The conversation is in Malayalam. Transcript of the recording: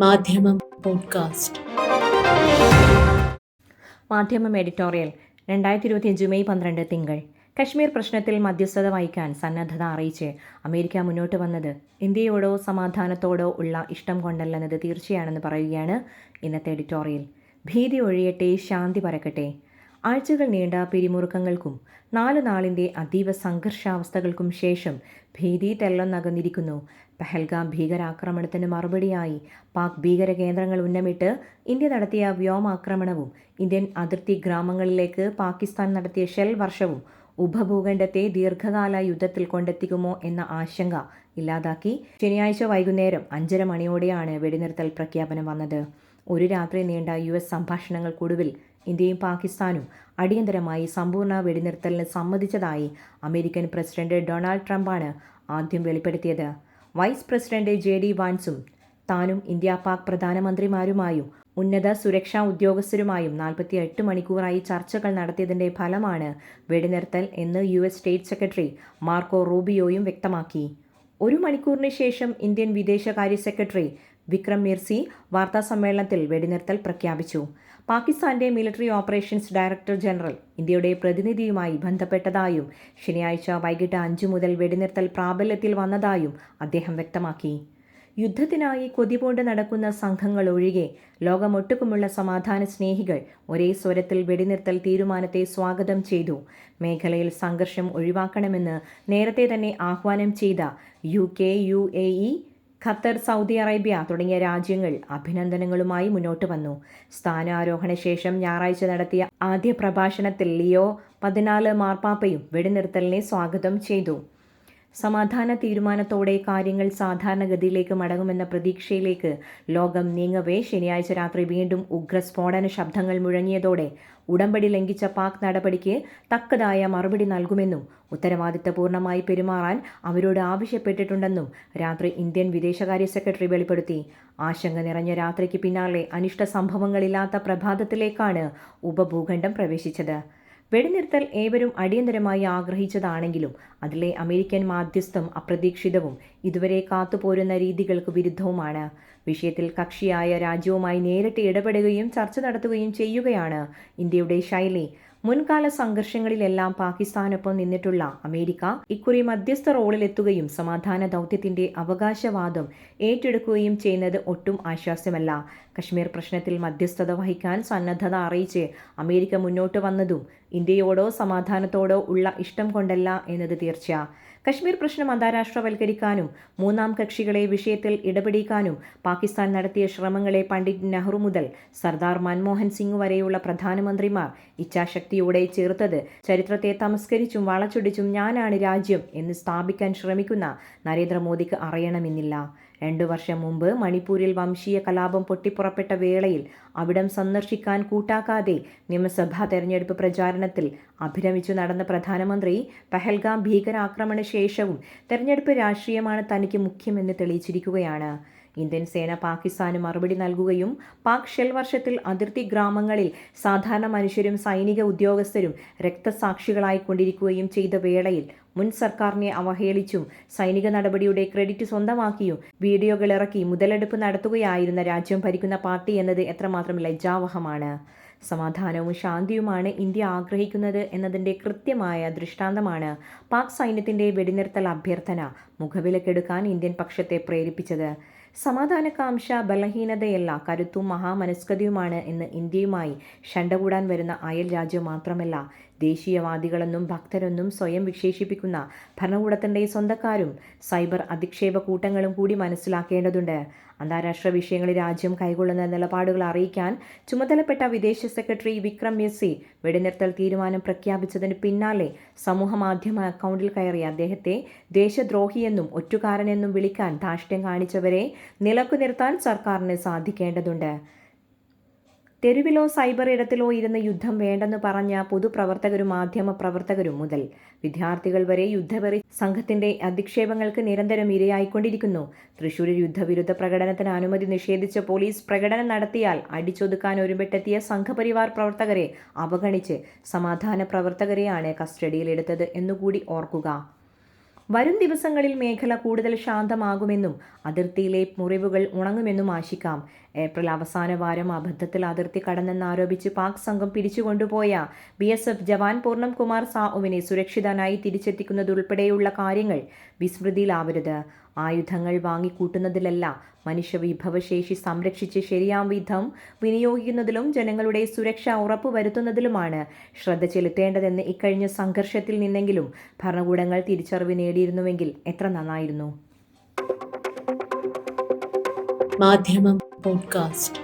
മാധ്യമം പോഡ്കാസ്റ്റ്. മാധ്യമം എഡിറ്റോറിയൽ രണ്ടായിരത്തി ഇരുപത്തിയഞ്ച് മെയ് പന്ത്രണ്ട് തിങ്കൾ. കശ്മീർ പ്രശ്നത്തിൽ മധ്യസ്ഥത വഹിക്കാൻ സന്നദ്ധത അറിയിച്ച് അമേരിക്ക മുന്നോട്ട് വന്നത് ഇന്ത്യയോടോ സമാധാനത്തോടോ ഉള്ള ഇഷ്ടം കൊണ്ടല്ലെന്നത് തീർച്ചയാണെന്ന് പറയുകയാണ് ഇന്നത്തെ എഡിറ്റോറിയൽ. ഭീതി ഒഴിയട്ടെ ശാന്തി പരക്കട്ടെ. ആഴ്ചകൾ നീണ്ട പിരിമുറുക്കങ്ങൾക്കും നാലു നാളിന്റെ അതീവ സംഘർഷാവസ്ഥകൾക്കും ശേഷം ഭീതി തെല്ലൊന്നകന്നിരിക്കുന്നു പെഹൽഗാം ഭീകരാക്രമണത്തിന് മറുപടിയായി പാക് ഭീകര കേന്ദ്രങ്ങൾ ഉന്നമിട്ട് ഇന്ത്യ നടത്തിയ വ്യോമാക്രമണവും ഇന്ത്യൻ അതിർത്തി ഗ്രാമങ്ങളിലേക്ക് പാകിസ്ഥാൻ നടത്തിയ ഷെൽ വർഷവും ഉപഭൂഖണ്ഡത്തെ ദീർഘകാല യുദ്ധത്തിൽ കൊണ്ടെത്തിക്കുമോ എന്ന ആശങ്ക ഇല്ലാതാക്കി. ശനിയാഴ്ച വൈകുന്നേരം അഞ്ചര മണിയോടെയാണ് വെടിനിർത്തൽ പ്രഖ്യാപനം വന്നത്. ഒരു രാത്രി നീണ്ട യു എസ് സംഭാഷണങ്ങൾക്കൊടുവിൽ ഇന്ത്യയും പാകിസ്ഥാനും അടിയന്തരമായി സമ്പൂർണ വെടിനിർത്തലിന് സമ്മതിച്ചതായി അമേരിക്കൻ പ്രസിഡന്റ് ഡൊണാൾഡ് ട്രംപാണ് ആദ്യം വെളിപ്പെടുത്തിയത്. വൈസ് പ്രസിഡന്റ് ജെ ഡി വാൻസും താനും ഇന്ത്യ പാക് പ്രധാനമന്ത്രിമാരുമായും ഉന്നത സുരക്ഷാ ഉദ്യോഗസ്ഥരുമായും നാൽപ്പത്തി എട്ട് മണിക്കൂറായി ചർച്ചകൾ നടത്തിയതിന്റെ ഫലമാണ് വെടിനിർത്തൽ എന്ന് U S state secretary Marco റൂബിയോയും വ്യക്തമാക്കി. ഒരു മണിക്കൂറിന് ശേഷം ഇന്ത്യൻ വിദേശകാര്യ സെക്രട്ടറി വിക്രം മിർസി വാർത്താസമ്മേളനത്തിൽ വെടിനിർത്തൽ പ്രഖ്യാപിച്ചു. പാകിസ്ഥാന്റെ മിലിറ്ററി ഓപ്പറേഷൻസ് ഡയറക്ടർ ജനറൽ ഇന്ത്യയുടെ പ്രതിനിധിയുമായി ബന്ധപ്പെട്ടതായും ശനിയാഴ്ച വൈകിട്ട് അഞ്ചു മുതൽ വെടിനിർത്തൽ പ്രാബല്യത്തിൽ വന്നതായും അദ്ദേഹം വ്യക്തമാക്കി. യുദ്ധത്തിനായി കൊതിപോണ്ട് നടക്കുന്ന സംഘങ്ങൾ ഒഴികെ ലോകമൊട്ടുക്കുമുള്ള സമാധാന സ്നേഹികൾ ഒരേ സ്വരത്തിൽ വെടിനിർത്തൽ തീരുമാനത്തെ സ്വാഗതം ചെയ്തു. മേഖലയിൽ സംഘർഷം ഒഴിവാക്കണമെന്ന് നേരത്തെ തന്നെ ആഹ്വാനം ചെയ്ത U K U A E Qatar Saudi Arabia തുടങ്ങിയ രാജ്യങ്ങൾ അഭിനന്ദനങ്ങളുമായി മുന്നോട്ട് വന്നു. സ്ഥാനാരോഹണ ശേഷം ഞായറാഴ്ച നടത്തിയ ആദ്യ പ്രഭാഷണത്തിൽ ലിയോ പതിനാല് മാർപ്പാപ്പയും വെടിനിർത്തലിനെ സ്വാഗതം ചെയ്തു. സമാധാന തീരുമാനത്തോടെ കാര്യങ്ങൾ സാധാരണഗതിയിലേക്ക് മടങ്ങുമെന്ന പ്രതീക്ഷയിലേക്ക് ലോകം നീങ്ങവേ ശനിയാഴ്ച രാത്രി വീണ്ടും ഉഗ്രസ്ഫോടന ശബ്ദങ്ങൾ മുഴങ്ങിയതോടെ ഉടമ്പടി ലംഘിച്ച പാക് നടപടിക്ക് തക്കതായ മറുപടി നൽകുമെന്നും ഉത്തരവാദിത്തപൂർണമായി പെരുമാറാൻ അവരോട് ആവശ്യപ്പെട്ടിട്ടുണ്ടെന്നും രാത്രി ഇന്ത്യൻ വിദേശകാര്യ സെക്രട്ടറി വെളിപ്പെടുത്തി. ആശങ്ക നിറഞ്ഞ രാത്രിക്ക് പിന്നാലെ അനിഷ്ട സംഭവങ്ങളില്ലാത്ത പ്രഭാതത്തിലേക്കാണ് ഉപഭൂഖണ്ഡം പ്രവേശിച്ചത്. വെടിനിർത്തൽ ഏവരും അടിയന്തരമായി ആഗ്രഹിച്ചതാണെങ്കിലും അതിലെ അമേരിക്കൻ മാധ്യസ്ഥം അപ്രതീക്ഷിതവും ഇതുവരെ കാത്തുപോരുന്ന രീതികൾക്ക് വിരുദ്ധവുമാണ്. വിഷയത്തിൽ കക്ഷിയായ രാജ്യവുമായി നേരിട്ട് ഇടപെടുകയും ചർച്ച നടത്തുകയും ചെയ്യുകയാണ് ഇന്ത്യയുടെ ശൈലി. മുൻകാല സംഘർഷങ്ങളിലെല്ലാം പാകിസ്ഥാനൊപ്പം നിന്നിട്ടുള്ള അമേരിക്ക ഇക്കുറി മധ്യസ്ഥ റോളിലെത്തുകയും സമാധാന ദൗത്യത്തിന്റെ അവകാശവാദം ഏറ്റെടുക്കുകയും ചെയ്യുന്നത് ഒട്ടും ആശ്വാസ്യമല്ല. കശ്മീർ പ്രശ്നത്തിൽ മധ്യസ്ഥത വഹിക്കാൻ സന്നദ്ധത അറിയിച്ച് അമേരിക്ക മുന്നോട്ട് വന്നതും ഇന്ത്യയോടോ സമാധാനത്തോടോ ഉള്ള ഇഷ്ടം കൊണ്ടല്ല എന്നത് തീർച്ച. കശ്മീർ പ്രശ്നം അന്താരാഷ്ട്രവൽക്കരിക്കാനും മൂന്നാം കക്ഷികളെ വിഷയത്തിൽ ഇടപെടിക്കാനും പാകിസ്ഥാൻ നടത്തിയ ശ്രമങ്ങളെ പണ്ഡിറ്റ് നെഹ്റു മുതൽ സർദാർ മൻമോഹൻ സിംഗ് വരെയുള്ള പ്രധാനമന്ത്രിമാർ ഇച്ഛാശക്തിയോടെ ചേർത്തത് ചരിത്രത്തെ തമസ്കരിച്ചും വളച്ചൊടിച്ചും ഞാനാണ് രാജ്യം എന്ന് സ്ഥാപിക്കാൻ ശ്രമിക്കുന്ന നരേന്ദ്രമോദിക്ക് അറിയണമെന്നില്ല. രണ്ടു വർഷം മുമ്പ് മണിപ്പൂരിൽ വംശീയ കലാപം പൊട്ടിപ്പുറപ്പെട്ട വേളയിൽ അവിടം സന്ദർശിക്കാൻ കൂട്ടാക്കാതെ നിയമസഭാ തെരഞ്ഞെടുപ്പ് പ്രചാരണത്തിൽ അഭിരമിച്ചു നടന്ന പ്രധാനമന്ത്രി പഹൽഗാം ഭീകരാക്രമണ ശേഷവും തെരഞ്ഞെടുപ്പ് രാഷ്ട്രീയമാണ് തനിക്ക് മുഖ്യമെന്ന് തെളിയിച്ചിരിക്കുകയാണ്. ഇന്ത്യൻ സേന പാകിസ്ഥാന് മറുപടി നൽകുകയും പാക് ഷെൽ വർഷത്തിൽ അതിർത്തി ഗ്രാമങ്ങളിൽ സാധാരണ മനുഷ്യരും സൈനിക ഉദ്യോഗസ്ഥരും രക്തസാക്ഷികളായിക്കൊണ്ടിരിക്കുകയും ചെയ്ത വേളയിൽ മുൻ സർക്കാരിനെ അവഹേളിച്ചും സൈനിക നടപടിയുടെ ക്രെഡിറ്റ് സ്വന്തമാക്കിയും വീഡിയോകൾ ഇറക്കി മുതലെടുപ്പ് നടത്തുകയായിരുന്ന രാജ്യം ഭരിക്കുന്ന പാർട്ടി എന്നത് എത്രമാത്രം ലജ്ജാവഹമാണ് സമാധാനവും ശാന്തിയുമാണ് ഇന്ത്യ ആഗ്രഹിക്കുന്നത് എന്നതിന്റെ കൃത്യമായ ദൃഷ്ടാന്തമാണ് പാക് സൈന്യത്തിന്റെ വെടിനിർത്തൽ അഭ്യർത്ഥന മുഖവിലക്കെടുക്കാൻ ഇന്ത്യൻ പക്ഷത്തെ പ്രേരിപ്പിച്ചത്. സമാധാനകാംക്ഷ ബലഹീനതയല്ല കരുത്തും മഹാമനസ്കതയുമാണ് എന്ന് ഇന്ത്യയുമായി ഷണ്ടകൂടാൻ വരുന്ന അയൽ രാജ്യം മാത്രമല്ല. ദേശീയവാദികളെന്നും ഭക്തരെന്നും സ്വയം വിശേഷിപ്പിക്കുന്ന ഭരണകൂടത്തിന്റെ സ്വന്തക്കാരും സൈബർ അധിക്ഷേപ കൂട്ടങ്ങളും കൂടി മനസ്സിലാക്കേണ്ടതുണ്ട്. അന്താരാഷ്ട്ര വിഷയങ്ങളിൽ രാജ്യം കൈകൊള്ളുന്ന നിലപാടുകൾ അറിയിക്കാൻ ചുമതലപ്പെട്ട വിദേശ സെക്രട്ടറി വിക്രം മെസ്സി വെടിനിർത്തൽ തീരുമാനം പ്രഖ്യാപിച്ചതിന് പിന്നാലെ സമൂഹമാധ്യമ അക്കൗണ്ടിൽ കയറിയ അദ്ദേഹത്തെ ദേശദ്രോഹിയെന്നും ഒറ്റുകാരനെന്നും വിളിക്കാൻ ധാർഷ്ട്യം കാണിച്ചവരെ നിലക്കു നിർത്താൻ സർക്കാരിന് സാധിക്കേണ്ടതുണ്ട്. തെരുവിലോ സൈബർ ഇടത്തിലോ ഇരുന്ന് യുദ്ധം വേണ്ടെന്ന് പറഞ്ഞ പൊതുപ്രവർത്തകരും മാധ്യമ പ്രവർത്തകരും മുതൽ വിദ്യാർത്ഥികൾ വരെ യുദ്ധവെറി സംഘത്തിന്റെ അധിക്ഷേപങ്ങൾക്ക് നിരന്തരം ഇരയായിക്കൊണ്ടിരിക്കുന്നു. തൃശൂരിൽ യുദ്ധവിരുദ്ധ പ്രകടനത്തിന് അനുമതി നിഷേധിച്ച പോലീസ് പ്രകടനം നടത്തിയാൽ അടിച്ചൊതുക്കാൻ ഒരുമ്പെട്ടെത്തിയ സംഘപരിവാർ പ്രവർത്തകരെ അവഗണിച്ച് സമാധാന പ്രവർത്തകരെയാണ് കസ്റ്റഡിയിലെടുത്തത് എന്നുകൂടി ഓർക്കുക. വരും ദിവസങ്ങളിൽ മേഖല കൂടുതൽ ശാന്തമാകുമെന്നും അതിർത്തിയിലെ മുറിവുകൾ ഉണങ്ങുമെന്നും ആശിക്കാം. ഏപ്രിൽ അവസാന വാരം അബദ്ധത്തിൽ അതിർത്തി കടന്നെന്നാരോപിച്ച് പാക് സംഘം പിടിച്ചുകൊണ്ടുപോയ ബി എസ് എഫ് ജവാൻ പൂർണം കുമാർ സാവുവിനെ സുരക്ഷിതനായി തിരിച്ചെത്തിക്കുന്നതുൾപ്പെടെയുള്ള കാര്യങ്ങൾ വിസ്മൃതിയിലാവരുത്. ആയുധങ്ങൾ വാങ്ങിക്കൂട്ടുന്നതിലല്ല. മനുഷ്യവിഭവശേഷി സംരക്ഷിച്ച് ശരിയാം വിധം വിനിയോഗിക്കുന്നതിലും ജനങ്ങളുടെ സുരക്ഷ ഉറപ്പുവരുത്തുന്നതിലുമാണ് ശ്രദ്ധ ചെലുത്തേണ്ടതെന്ന് ഇക്കഴിഞ്ഞ സംഘർഷത്തിൽ നിന്നെങ്കിലും ഭരണകൂടങ്ങൾ തിരിച്ചറിവ് നേടിയിരുന്നുവെങ്കിൽ എത്ര നന്നായിരുന്നു. മാധ്യമം പോഡ്കാസ്റ്റ്.